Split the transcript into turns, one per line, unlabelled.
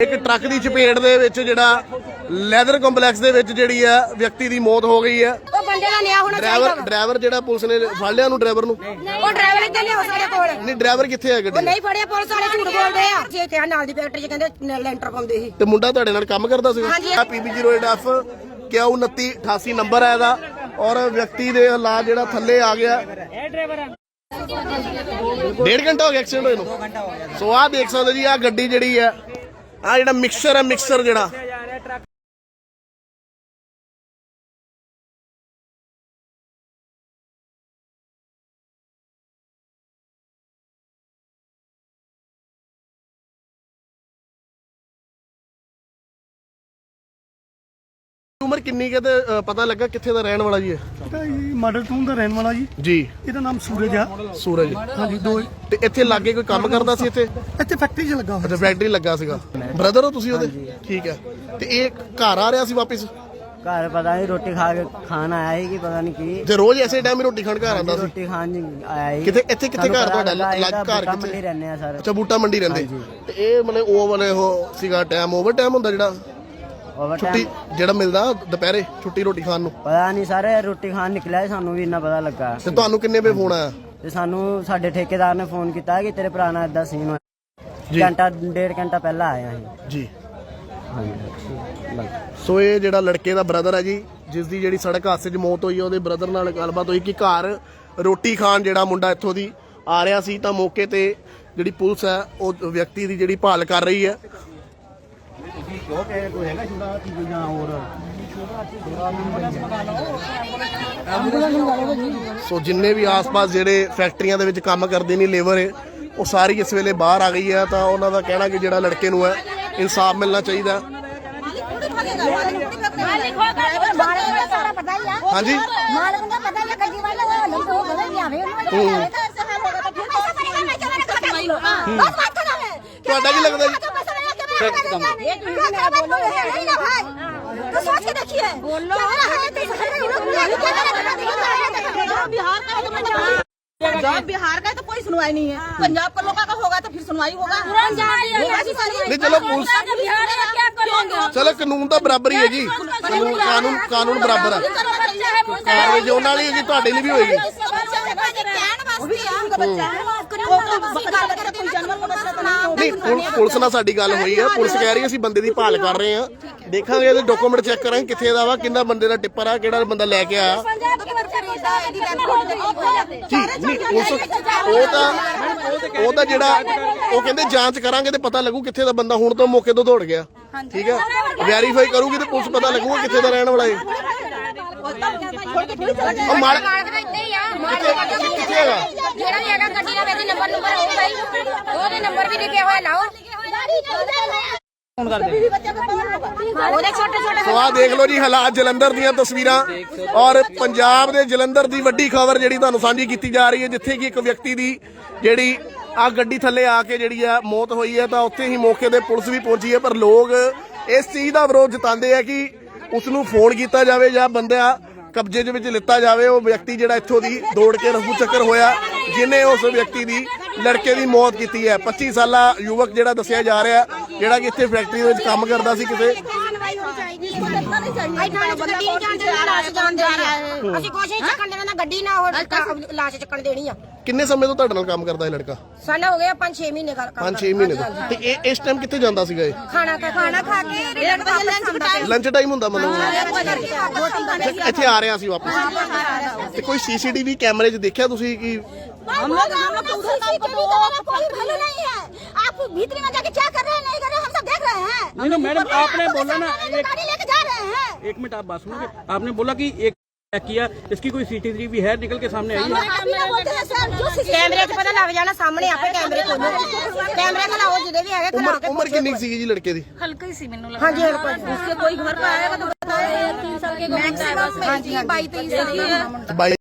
ਇੱਕ ਟਰੱਕ ਦੀ ਚਪੇਟ ਦੇ ਵਿੱਚ ਜਿਹੜਾ ਲੈਦਰ ਕੰਪਲੈਕਸ ਦੇ ਵਿੱਚ ਜਿਹੜੀ ਹੈ ਵਿਅਕਤੀ ਦੀ ਮੌਤ ਹੋ ਗਈ ਹੈ
ਉਹ ਬੰਦੇ ਦਾ ਨਿਆਂ ਹੋਣਾ ਚਾਹੀਦਾ
ਡਰਾਈਵਰ ਡਰਾਈਵਰ ਜਿਹੜਾ ਪੁਲਿਸ ਨੇ ਫੜ ਲਿਆ ਨੂੰ ਡਰਾਈਵਰ ਨੂੰ।
ਉਹ ਡਰਾਈਵਰ ਇੱਥੇ ਲਿਆਓ ਸਾਡੇ ਕੋਲ।
ਨਹੀਂ ਡਰਾਈਵਰ ਕਿੱਥੇ
ਉਹ
ਗੱਡੀ?
ਨਹੀਂ ਫੜਿਆ ਪੁਲਿਸ ਵਾਲੇ ਝੂਠ ਬੋਲਦੇ ਆ। ਜੇ ਕਿਹਾ ਨਾਲ ਦੀ ਫੈਕਟਰੀ 'ਚ ਕਹਿੰਦੇ ਲੈਂਟਰ ਪਾਉਂਦੇ ਸੀ।
ਤੇ ਮੁੰਡਾ ਤੁਹਾਡੇ ਨਾਲ ਕੰਮ ਕਰਦਾ ਸੀਗਾ
ਹਾਂਜੀ।
ਆ PB08F ਕਿਆ 29 88 ਨੰਬਰ ਹੈ ਇਹਦਾ। ਔਰ ਵਿਅਕਤੀ ਦੇ ਹਾਲਾਤ ਜਿਹੜਾ ਥੱਲੇ ਆ ਗਿਆ। ਡੇਢ ਘੰਟਾ ਹੋ ਗਿਆ ਐਕਸੀਡੈਂਟ ਹੋਏ ਨੂੰ। ਸੋ ਆਹ ਦੇਖ ਸਕਦੇ ਜੀ ਆ ਗੱਡੀ ਜਿਹੜੀ ਹੈ ਆ ਜਿਹੜਾ ਮਿਕਸਚਰ ਹੈ ਮਿਕਸਚਰ ਜਿਹੜਾ। ਉਮਰ ਕਿੰਨੀ ਕੁ ਤੇ ਅ, ਪਤਾ ਲੱਗਾ ਕਿੱਥੇ ਦਾ ਰਹਿਣ ਵਾਲਾ ਜੀ ਇਹ?
ਇਹਦਾ ਮਾਡਲ ਟੂਨ ਦਾ ਰਹਿਣ ਵਾਲਾ ਜੀ।
ਜੀ।
ਇਹਦਾ ਨਾਮ ਸੂਰਜ ਆ।
ਸੂਰਜ।
ਹਾਂਜੀ ਦੋ
ਤੇ ਇੱਥੇ ਲਾਗੇ ਕੋਈ ਕੰਮ ਕਰਦਾ ਸੀ ਇੱਥੇ?
ਇੱਥੇ ਫੈਕਟਰੀ 'ਚ ਲੱਗਾ ਹੋਇਆ
ਅੱਛਾ ਫੈਕਟਰੀ ਲੱਗਾ ਸੀਗਾ। ਬ੍ਰਦਰ ਹੋ ਤੁਸੀਂ ਉਹਦੇ? ਠੀਕ ਹੈ। ਤੇ ਇਹ ਘਰ ਆ ਰਿਹਾ ਸੀ ਵਾਪਸ?
ਘਰ ਪਤਾ ਨਹੀਂ ਰੋਟੀ ਖਾ ਕੇ ਖਾਣ ਆਇਆ ਸੀ ਕਿ ਪਤਾ ਨਹੀਂ ਕੀ।
ਤੇ ਰੋਜ਼ ਐਸੇ ਟਾਈਮ ਹੀ ਰੋਟੀ ਖਾਣ ਘਰ ਆਉਂਦਾ ਸੀ?
ਰੋਟੀ ਖਾਣ ਜੀ ਆਇਆ ਸੀ।
ਕਿਤੇ- ਇੱਥੇ ਕਿੱਥੇ ਘਰ ਤੁਹਾਡਾ?
ਲੱਗਾ
ਲੱਗ
ਇਹਦਾ
ਘਰ ਕਿੱਥੇ?
ਮੰਡੀ ਰਹਿੰਦੇ ਆ ਸਰ।
ਅੱਛਾ ਬੂਟਾ ਮੰਡੀ ਰਹਿੰਦੇ। ਤੇ ਇਹ ਮਤਲਬ ਉਹ ਵਾਲੇ ਉਹ ਸੀਗਾ ਟਾਈਮ ਓਵਰ ਟਾਈਮ ਹੁੰਦਾ ਜਿਹੜਾ? ਛੁੱਟੀ ਜਿਹੜਾ ਮਿਲਦਾ ਦੁਪਹਿਰੇ ਛੁੱਟੀ ਰੋਟੀ ਖਾਣ ਨੂੰ?
ਪਤਾ ਨਹੀਂ ਸਰ ਰੋਟੀ ਖਾਣ ਨਿਕਲਿਆ ਸੀ, ਸਾਨੂੰ ਵੀ ਇੰਨਾ ਪਤਾ ਲੱਗਾ।
ਤੇ ਤੁਹਾਨੂੰ ਕਿੰਨੇ ਵਜੇ ਫੋਨ ਆਇਆ?
ਤੇ ਸਾਨੂੰ ਸਾਡੇ ਠੇਕੇਦਾਰ ਨੇ ਫੋਨ ਕੀਤਾ ਕਿ ਤੇਰੇ ਭਰਾ ਨਾਲ ਇਦਾਂ ਸੀਨ ਹੋਇਆ।
ਜੀ।
ਘੰਟਾ ਡੇਢ ਘੰਟਾ ਪਹਿਲਾਂ ਆਇਆ ਸੀ।
ਜੀ। ਸੋ ਇਹ ਜਿਹੜਾ ਲੜਕੇ ਦਾ ਬ੍ਰਦਰ ਹੈ ਜੀ ਜਿਸ ਦੀ ਜਿਹੜੀ ਸੜਕ ਹਾਦਸੇ 'ਚ ਮੌਤ ਹੋਈ ਹੈ ਉਹਦੇ ਬ੍ਰਦਰ ਨਾਲ ਗੱਲਬਾਤ ਹੋਈ ਕਿ ਘਰ ਰੋਟੀ ਖਾਣ ਜਿਹੜਾ ਮੁੰਡਾ ਇੱਥੋਂ ਦੀ ਆ ਰਿਹਾ ਸੀ ਤਾਂ ਮੌਕੇ ਤੇ ਜਿਹੜੀ ਪੁਲਿਸ ਹੈ ਉਹ ਵਿਅਕਤੀ ਦੀ ਜਿਹੜੀ ਭਾਲ ਕਰ ਰਹੀ ਹੈ ਸੋ ਜਿੰਨੇ ਵੀ ਆਸ-ਪਾਸ ਜਿਹੜੇ ਫੈਕਟਰੀਆਂ ਦੇ ਵਿੱਚ ਕੰਮ ਕਰਦੇ ਨੇ ਲੇਬਰ ਉਹ ਸਾਰੀ ਇਸ ਵੇਲੇ ਬਾਹਰ ਆ ਗਈ ਹੈ ਤਾਂ ਉਹਨਾਂ ਦਾ ਕਹਿਣਾ ਕਿ ਜਿਹੜਾ ਲੜਕੇ ਨੂੰ ਹੈ ਇਨਸਾਫ ਮਿਲਣਾ ਚਾਹੀਦਾ ਹੈ।
ਮਾਲਕ ਪਤਾ ਹੀ
ਹਾਂਜੀ?
ਮਾਲਕ ਦਾ ਪਤਾ ਹੀ ਗੱਡੀ ਵਾਲਾ ਉਹ ਲੰਬੋ ਹੋਵੇ ਵੀ ਆਵੇ ਉਹਨੂੰ ਆਵੇ ਤਾਂ ਇਸੇ ਹਾਲ ਹੋਗਾ ਤਾਂ ਫਿਰ ਪੈਸਾ ਭਰੇਗਾ ਮੈਂ ਚਲਾ ਰੱਖਾ ਕਰ ਬਸ ਬਾਤ ਨਾ ਹੈ।
ਤੁਹਾਡਾ ਕੀ ਲੱਗਦਾ ਜੀ?
ये मेरा बोलो है ना भाई तो सोच के देखिए बोलो है तो बिहार का है तो
पंजाब बिहार का है तो कोई सुनवाई नहीं है पंजाब का लोगों का होगा तो फिर सुनवाई होगा
ਨਹੀਂ ਚਲੋ ਪੁਲਿਸ
बिहार में क्या करेंगे
ਚਲੋ ਕਾਨੂੰਨ ਤਾਂ ਬਰਾਬਰ ਹੀ ਹੈ ਜੀ ਕਾਨੂੰਨ ਕਾਨੂੰਨ ਕਾਨੂੰਨ ਬਰਾਬਰ ਹੈ ਕਾਰਵਾਈ ਜੋ ਨਾਲ ਹੀ ਹੈ ਜੀ ਤੁਹਾਡੇ ਲਈ ਵੀ ਹੋਏਗੀ ਨਹੀਂ ਪੁਲ- ਪੁਲਿਸ ਨਾਲ ਸਾਡੀ ਗੱਲ ਹੋਈ ਹੈ ਪੁਲਿਸ ਕਹਿ ਰਹੀ ਹੈ ਅਸੀਂ ਬੰਦੇ ਦੀ ਭਾਲ ਕਰ ਰਹੇ ਹਾਂ। ਦੇਖਾਂਗੇ ਇਹਦੇ ਡਾਕੂਮੈਂਟ ਚੈੱਕ ਕਰਾਂਗੇ ਕਿੱਥੇ ਦਾ ਵਾ ਕਿੰਨਾ ਬੰਦੇ ਦਾ ਟਿੱਪਰ ਆ ਕਿਹੜਾ ਬੰਦਾ ਲੈ ਕੇ ਆਇਆ। ਜੀ ਨਹੀਂ ਪੁਲਿਸ ਉਹ ਤਾਂ ਉਹ ਤਾਂ ਜਿਹੜਾ ਉਹ ਕਹਿੰਦੇ ਜਾਂਚ ਕਰਾਂਗੇ ਤੇ ਪਤਾ ਲੱਗੂ ਕਿੱਥੇ ਦਾ ਬੰਦਾ ਹੁਣ ਤੋਂ ਮੌਕੇ ਤੋਂ ਦੌੜ ਗਿਆ। ਠੀਕ ਹੈ ਵੈਰੀਫਾਈ ਕਰੂਗੀ ਤੇ ਪੁਲਿਸ ਪਤਾ ਲੱਗੂਗਾ ਕਿੱਥੇ ਦਾ ਰਹਿਣ ਵਾਲਾ ਹੈ ਉਹ
ਆ।
ਕਿੱਥੇ ਕਿੱਥੇ ਹੈਗਾ?
ਜਿਹੜਾ ਵੀ ਹੈਗਾ ਗੱਡੀ ਦਾ ਵਿੱਚ ਨੰਬਰ ਨੰਬਰ ਹੋਊਗਾ ਹੀ ਉਹਦੇ ਨੰਬਰ ਵੀ ਲਿਖੇ ਹੋਏ ਲਾਓ। ਉਹਦੇ ਛੋਟੇ ਛੋਟੇ
ਸੋ ਆਹ ਦੇਖ ਲਓ ਜੀ ਹਾਲਾਤ ਜਲੰਧਰ ਦੀਆਂ ਤਸਵੀਰਾਂ ਔਰ ਪੰਜਾਬ ਦੇ ਜਲੰਧਰ ਦੀ ਵੱਡੀ ਖਬਰ ਜਿਹੜੀ ਤੁਹਾਨੂੰ ਸਾਂਝੀ ਕੀਤੀ ਜਾ ਰਹੀ ਹੈ ਜਿੱਥੇ ਕਿ ਇੱਕ ਵਿਅਕਤੀ ਦੀ ਜਿਹੜੀ ਆ ਗੱਡੀ ਥੱਲੇ ਆ ਕੇ ਜਿਹੜੀ ਆ ਮੌਤ ਹੋਈ ਹੈ ਤਾਂ ਉੱਥੇ ਹੀ ਮੌਕੇ ਤੇ ਪੁਲਿਸ ਵੀ ਪਹੁੰਚੀ ਹੈ। ਪਰ ਲੋਕ ਇਸ ਚੀਜ਼ ਦਾ ਵਿਰੋਧ ਜਤਾਉਂਦੇ ਆ ਕਿ ਉਸ ਨੂੰ ਫੋਨ ਕੀਤਾ ਜਾਵੇ ਜਾਂ ਬੰਦਾ ਕਬਜ਼ੇ ਦੇ ਵਿੱਚ ਲਿੱਤਾ ਜਾਵੇ, ਉਹ ਵਿਅਕਤੀ ਜਿਹੜਾ ਇੱਥੋਂ ਦੀ ਦੌੜ ਕੇ ਰਫੂ ਚੱਕਰ ਹੋਇਆ ਜਿਨੇ ਉਸ ਵਿਅਕਤੀ ਦੀ, ਲੜਕੇ ਦੀ ਮੌਤ ਕੀਤੀ ਹੈ। 25 ਸਾਲਾ ਯੁਵਕ ਜਿਹੜਾ ਦੱਸਿਆ ਜਾ ਰਿਹਾ, ਜਿਹੜਾ ਕਿ ਇੱਥੇ ਫੈਕਟਰੀ ਦੇ ਵਿੱਚ ਕੰਮ ਕਰਦਾ ਸੀ ਕਿਸੇ
ਅਸੀਂ ਕੋਸ਼ਿਸ਼ ਚੱਕਣ ਦੇਣਾ ਨਾ ਗੱਡੀ ਨਾ ਹੋਰ ਲਾਸ਼ ਚੱਕਣ ਦੇਣੀ ਆ
ਕਿੰਨੇ ਸਮੇਂ ਤੋਂ ਤੁਹਾਡੇ ਨਾਲ ਕੰਮ ਕਰਦਾ ਇਹ ਲੜਕਾ
ਸਾਨੂੰ ਹੋ ਗਏ 5-6 ਮਹੀਨੇ ਗੱਲ
5-6 ਮਹੀਨੇ ਤੋਂ ਤੇ ਇਹ ਇਸ ਟਾਈਮ ਕਿੱਥੇ ਜਾਂਦਾ ਸੀਗਾ ਇਹ
ਖਾਣਾ ਖਾ ਖਾਣਾ ਖਾ ਕੇ ਰੇਟ ਵਜੇ ਲੰਚ ਟਾਈਮ
ਲੰਚ ਟਾਈਮ ਹੁੰਦਾ ਮਤਲਬ ਇੱਥੇ ਆ ਰਿਹਾ ਸੀ ਵਾਪਸ ਤੇ ਕੋਈ ਸੀਸੀਟੀਵੀ ਕੈਮਰੇ 'ਚ ਦੇਖਿਆ ਤੁਸੀਂ ਕਿ
हम लोग हम लोग तो उधर नाम पर वो
कोई भले नहीं है आप भीतरी में जाके क्या कर रहे हैं नहीं कर रहे
नहीं नहीं मैडम आपने बोला ना एक
गाड़ी लेके जा रहे हैं
एक मिनट आप बात सुनोगे आपने बोला कि एक चेक किया इसकी कोई सीसीटीवी है निकल के सामने आई है
आप ही ना बोलते हैं सर जो
ਕੈਮਰੇ 'ਚ ਪਤਾ ਲੱਗ ਜਾਣਾ ਸਾਹਮਣੇ ਆਪੇ ਕੈਮਰੇ ਖੋਲੋ ਕੈਮਰੇ ਖਲਾਓ ਜਿਹਦੇ ਵੀ ਹੈਗੇ ਖਲਾ
ਉਮਰ ਉਮਰ ਕਿੰਨੀ ਕੁ ਸੀਗੀ ਜੀ ਲੜਕੇ ਦੀ
हल्का ही सी मैंने
ਹਾਂਜੀ ਹਲਕਾ
उसके कोई घर पे आएगा तो बताए तीन साल के मैक्सिमम हाँ जी बाई तेईस साल की है
ਬਾਈ